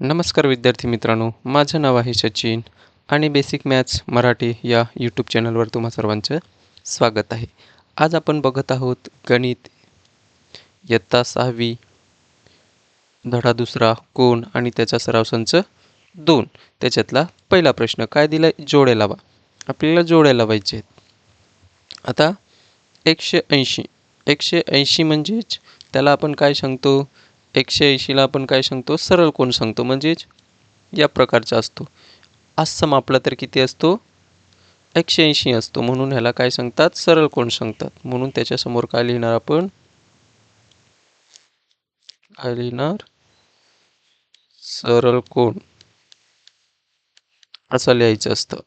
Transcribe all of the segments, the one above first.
नमस्कार विद्यार्थी मित्रांनो माझं नाव आहे सचिन आणि बेसिक मॅथ्स मराठी या यूट्यूब चॅनलवर तुम्हा सर्वांचं स्वागत आहे. आज आपण बघत आहोत गणित. इयत्ता सहावी धडा दुसरा कोण आणि त्याचा सराव संच दोन. त्याच्यातला पहिला प्रश्न काय दिला जोडे जोड्या लावा. आपल्याला जोड्या लावायचे आहेत. आता एकशे ऐंशी. एकशे ऐंशी म्हणजेच त्याला आपण काय सांगतो? एकशे ऐंशीला आपण काय सांगतो? सरळ कोण सांगतो? म्हणजेच या प्रकारचा असतो. आसम मापला तर किती असतो? एकशे ऐंशी असतो. म्हणून ह्याला काय सांगतात? सरळ कोण सांगतात? म्हणून त्याच्यासमोर काय लिहिणार आपण? काय लिहिणार? सरळ कोण? असं लिहायचं असतं.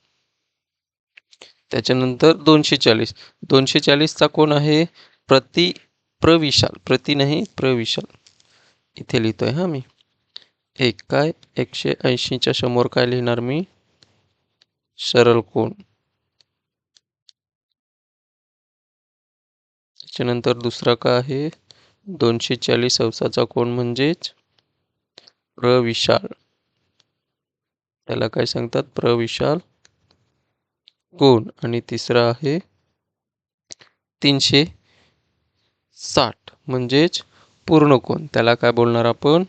त्याच्यानंतर दोनशे चाळीस दोनशे चाळीसचा कोण आहे? प्रति प्रविशाल. प्रति नाही प्रविशाल. इथे लिहितोय हा मी. एक काय? एकशे ऐंशीच्या समोर काय लिहिणार मी? सरळ कोण त्याच्यानंतर दुसरा काय आहे? दोनशे चाळीस अंशाचा कोण म्हणजेच प्रविशाल. त्याला काय सांगतात? प्रविशाल कोण आणि तिसरा आहे तीनशे साठ. म्हणजेच पूर्ण कोण? त्याला काय बोलणार आपण?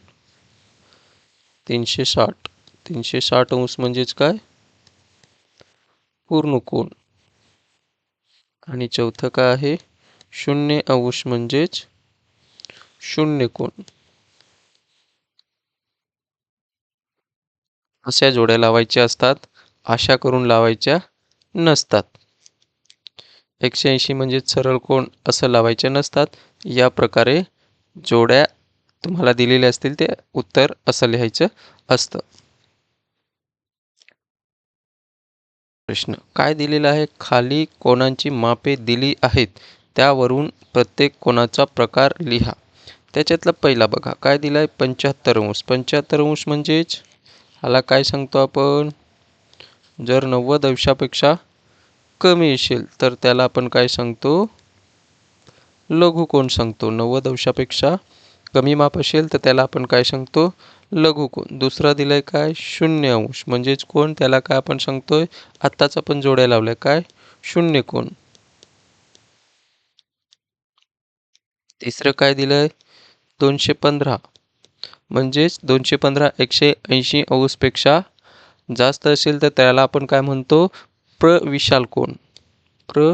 तीनशे साठ. तीनशे साठ अंश म्हणजेच काय? पूर्ण कोण? आणि चौथं काय आहे? शून्य अंश म्हणजेच शून्य कोण? अशा जोड्या लावायच्या असतात. आशा करून लावायच्या नसतात. एकशे ऐंशी म्हणजेच सरळ कोण? असं लावायचे नसतात. या प्रकारे जोड्या तुम्हाला दिलेल्या असतील ते उत्तर असं लिहायचं असतं. प्रश्न काय दिलेला आहे? खाली कोणाची मापे दिली आहेत? त्यावरून प्रत्येक कोणाचा प्रकार लिहा. त्याच्यातला पहिला बघा काय दिला आहे पंच्याहत्तर अंश. पंच्याहत्तर अंश म्हणजेच? ह्याला काय सांगतो आपण? जर नव्वद अंशापेक्षा कमी असेल तर त्याला आपण काय सांगतो? लघु कोण सांगतो? नव्वद अंशापेक्षा कमी माप असेल तर त्याला आपण काय सांगतो? लघु कोण? दुसरा दिलाय काय? शून्य अंश. म्हणजेच कोण? त्याला काय आपण सांगतोय? आत्ताच आपण जोड्या लावल्या. काय? शून्य कोण? तिसरं काय दिलंय? दोनशे पंधरा. म्हणजेच दोनशे पंधरा एकशे ऐंशी अंशपेक्षा जास्त असेल तर त्याला आपण काय म्हणतो? प्रविशाल कोण? प्र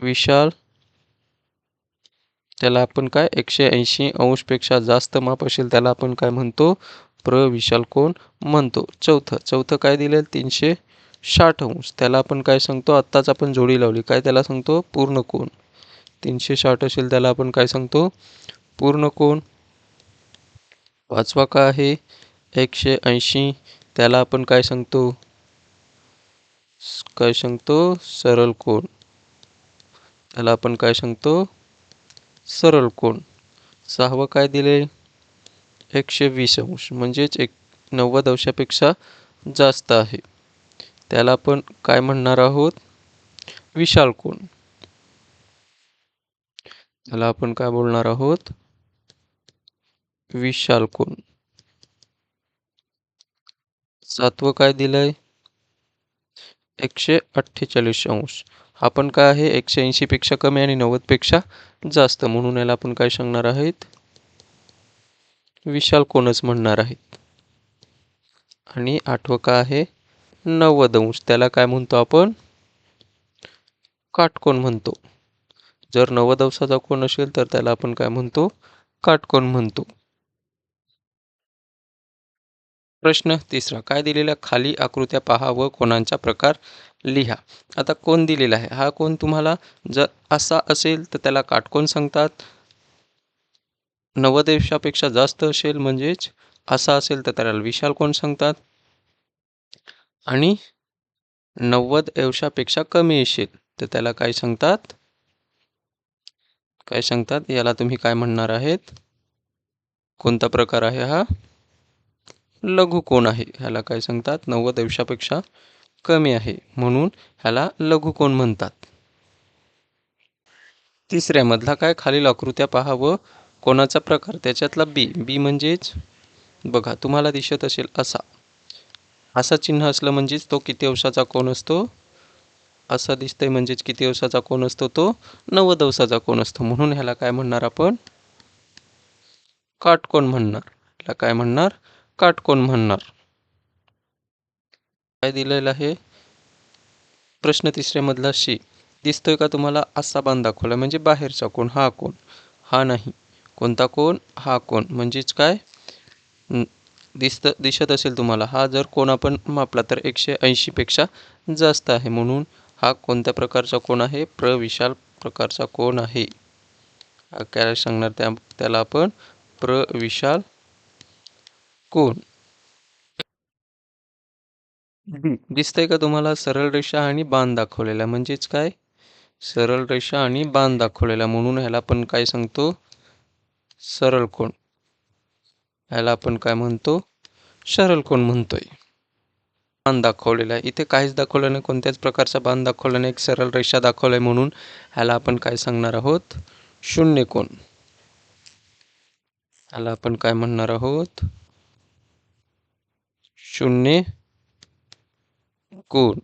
विशाल त्याला आपण काय? एकशे ऐंशी अंशपेक्षा जास्त माप असेल त्याला आपण काय म्हणतो? प्रविशाल कोण म्हणतो? चौथं. चौथं काय दिलं तीनशे साठ अंश. त्याला आपण काय सांगतो? आत्ताच आपण जोडी लावली. काय त्याला सांगतो? पूर्ण कोण तीनशे साठ असेल त्याला आपण काय सांगतो? पूर्ण कोण पाचवा काय आहे एकशे ऐंशी. त्याला आपण काय सांगतो? काय सांगतो? सरळ कोण त्याला आपण काय सांगतो? सरळ कोण सहावं काय दिले? एकशे वीस अंश. म्हणजेच एक नव्वद अंशापेक्षा जास्त आहे. त्याला आपण काय म्हणणार आहोत? विशाल कोण त्याला आपण काय बोलणार आहोत? विशाल कोण सातवं काय दिलंय? एकशे अठ्ठेचाळीस अंश. आपण काय आहे? एकशे ऐंशीपेक्षा कमी आणि नव्वदपेक्षा जास्त म्हणून याला आपण काय सांगणार आहेत? विशाल कोणच म्हणणार आहेत. आणि आठवं काय आहे? नव्वद अंश. त्याला काय म्हणतो आपण? काटकोण म्हणतो. जर नव्वद अंशाचा कोण असेल तर त्याला आपण काय म्हणतो? काटकोण म्हणतो. प्रश्न तिसरा. काय दिलेला खाली आकृत्या पहा व कोणांचा प्रकार लिहा. आता कोण दिलेला आहे? हा कोण तुम्हाला? जर असा असेल तर त्याला काटकोण सांगतात. नव्वद जास्त असेल म्हणजेच असा असेल तर त्याला विशाल कोण सांगतात? आणि नव्वद अंशापेक्षा कमी असेल तर त्याला काय सांगतात? काय सांगतात? याला तुम्ही काय म्हणणार आहेत? कोणता प्रकार आहे हा? लघु कोण आहे? ह्याला काय सांगतात? नव्वद अंशापेक्षा कमी आहे. म्हणून ह्याला लघु कोण म्हणतात? तिसऱ्यामधला काय? खालील आकृत्या पहा व कोणाचा प्रकार? त्याच्यातला बी बी म्हणजेच बघा तुम्हाला दिसत असेल असा. असा चिन्ह असलं म्हणजेच तो किती अंशाचा कोण असतो? असा दिसतंय म्हणजेच किती अंशाचा कोण असतो? तो नव्वद अंशाचा कोण असतो. म्हणून ह्याला काय म्हणणार आपण? काटकोण म्हणणार. ह्याला काय म्हणणार? काटकोन म्हणणार? काय दिलेलं आहे? प्रश्न तिसऱ्यामधला शी. दिसतोय का तुम्हाला? असा बाण दाखवला. म्हणजे बाहेरचा कोण? हा कोण? हा नाही. कोणता कोण? हा कोण. म्हणजेच काय? दिसत दिसत असेल तुम्हाला. हा जर कोण आपण मापला तर एकशे ऐंशीपेक्षा जास्त आहे. म्हणून हा कोणत्या प्रकारचा कोण आहे? प्रविशाल प्रकारचा कोण आहे? काय सांगणार त्या त्याला आपण? प्रविशाल कोण? दिसतंय का तुम्हाला सरळ रेषा आणि बाण दाखवलेला? म्हणजेच काय? सरळ रेषा आणि बाण दाखवलेला. म्हणून ह्याला आपण काय सांगतो? सरळ कोण? ह्याला आपण काय म्हणतो? सरळ कोण म्हणतोय? बाण दाखवलेला. आहे इथे काहीच दाखवलं नाही. कोणत्याच प्रकारचा बाण दाखवला नाही. एक सरळ रेषा दाखवलाय म्हणून ह्याला आपण काय सांगणार आहोत? शून्य कोण. ह्याला आपण काय म्हणणार आहोत? शून्य कोण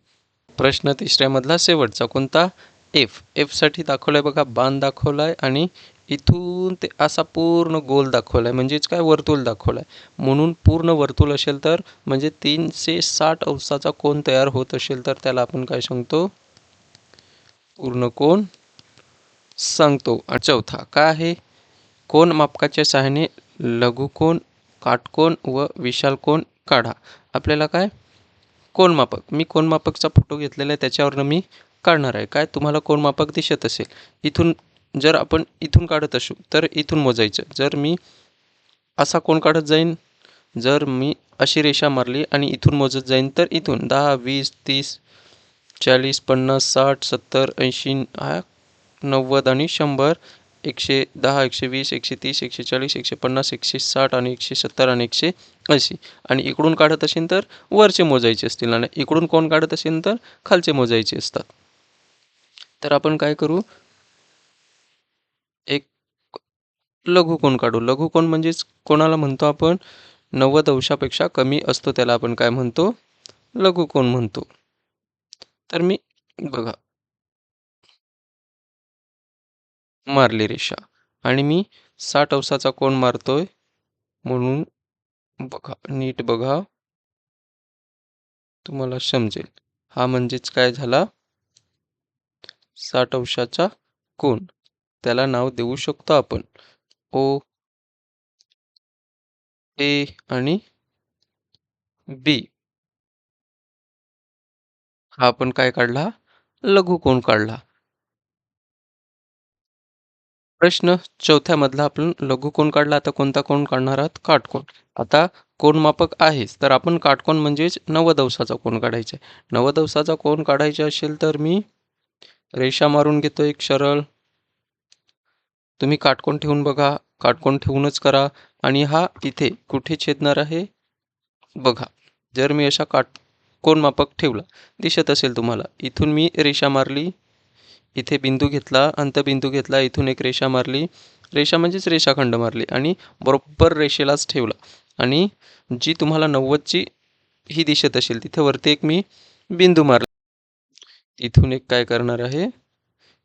प्रश्न तिसऱ्यामधला शेवटचा कोणता? एफ एफसाठी दाखवलाय बघा बाण दाखवलाय आणि इथून ते असा पूर्ण गोल दाखवलाय. म्हणजेच काय? वर्तुळ दाखवलाय. म्हणून पूर्ण वर्तुळ असेल तर म्हणजे तीनशे साठ अंशाचा कोण तयार होत असेल तर त्याला आपण काय सांगतो? पूर्ण कोण सांगतो. आणि चौथा काय आहे? कोण मापकाच्या सहाय्याने लघुकोण काटकोण व विशाल कोण काढा. आपल्याला काय? कोण मापक मी कोण मापकचा फोटो घेतलेला आहे त्याच्यावरनं मी काढणार आहे. काय? तुम्हाला कोण मापक दिसत असेल. इथून जर आपण इथून काढत असू तर इथून मोजायचं. जर मी असा कोण काढत जाईन जर मी अशी रेषा मारली आणि इथून मोजत जाईन तर इथून दहा वीस तीस चाळीस पन्नास साठ सत्तर ऐंशी हा नव्वद आणि शंभर एकशे दहा एकशे वीस एकशे तीस एकशे चाळीस एकशे पन्नास एकशे साठ आणि एकशे सत्तर आणि एकशे ऐंशी. आणि इकडून काढत असेल तर वरचे मोजायचे असतील आणि इकडून कोण काढत असेल तर खालचे मोजायचे असतात. तर आपण काय करू? एक लघुकोण काढू? लघुकोण म्हणजेच कोणाला म्हणतो आपण? नव्वद अंशापेक्षा कमी असतो त्याला आपण काय म्हणतो? लघुकोण म्हणतो? तर मी बघा मारली रेषा. आणि मी साठ अंशाचा कोण मारतोय? म्हणून बघा नीट बघा. तुम्हाला समजेल. हा म्हणजेच काय झाला? साठ अंशाचा कोण? त्याला नाव देऊ शकतो आपण. ओ ए आणि बी. हा आपण काय काढला? लघुकोण काढला? प्रश्न चौथ्यामधला आपण लघुकोन काढला आता कोणता कोण काढणार आहात? काटकोन. आता कोण मापक आहेच तर आपण काटकोन म्हणजेच नव्वद अंशाचा कोण काढायचा आहे? नव्वद अंशाचा कोण काढायचा असेल तर मी रेषा मारून घेतो एक सरळ. तुम्ही काटकोन ठेवून बघा काटकोन ठेवूनच करा आणि हा तिथे कुठे छेदणार आहे? बघा जर मी अशा काट कोण मापक ठेवला दिसत असेल तुम्हाला इथून मी रेषा मारली इथे बिंदू घेतला अंतबिंदू घेतला इथून एक रेषा मारली. रेषा म्हणजेच रेषाखंड मारली आणि बरोबर रेषेलाच ठेवला. आणि जी तुम्हाला नव्वदची ही दिशेत असेल तिथे वरती एक मी बिंदू मारला. इथून एक काय करणार आहे?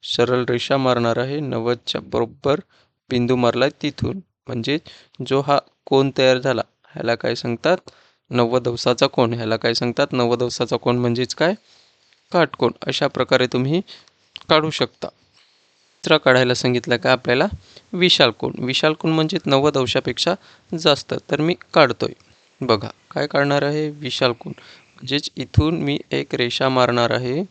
सरळ रेषा मारणार आहे. नव्वदच्या बरोबर बिंदू मारला तिथून. म्हणजे जो हा कोण तयार झाला ह्याला काय सांगतात? नव्वद अंशाचा कोण ह्याला काय सांगतात? नव्वद अंशाचा कोण म्हणजेच काय? काटकोण अशा प्रकारे तुम्ही काढू शकता. चित्र काढायला सांगितलं का आपल्याला? विशाल कोण? विशाल कोण म्हणजे नव्वद अंशापेक्षा जास्त. तर मी काढतोय. बघा काय काढणार आहे विशाल कोण? म्हणजेच इथून मी एक रेषा मारणार आहे.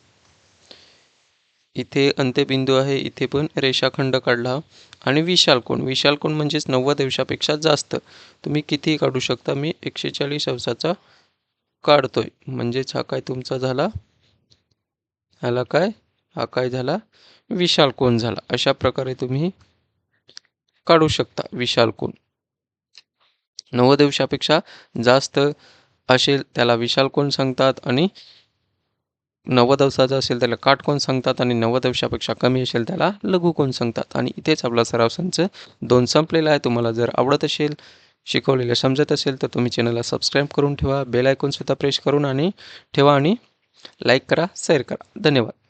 इथे अंत्यबिंदू आहे इथे पण रेषाखंड काढला. आणि विशाल कोण? विशाल कोण म्हणजेच नव्वद अंशापेक्षा जास्त. तुम्ही कितीही काढू शकता? मी एकशे चाळीस अंशाचा काढतोय. म्हणजेच हा काय तुमचा झाला? ह्याला काय? हा काय झाला? विशाल कोण झाला? अशा प्रकारे तुम्ही काढू शकता विशाल कोण. नव्वद जास्त असेल त्याला विशाल कोण सांगतात आणि नवदवसाचा असेल त्याला काटकोन सांगतात आणि नव्वद कमी असेल त्याला लघुकोन सांगतात. आणि इथेच आपला सराव संच दोन संपलेला आहे. तुम्हाला जर आवडत असेल शिकवलेलं समजत असेल तर तुम्ही चॅनलला सबस्क्राईब करून ठेवा. बेल आयकॉनसुद्धा प्रेस करून आणि ठेवा आणि लाईक करा शेअर करा. धन्यवाद.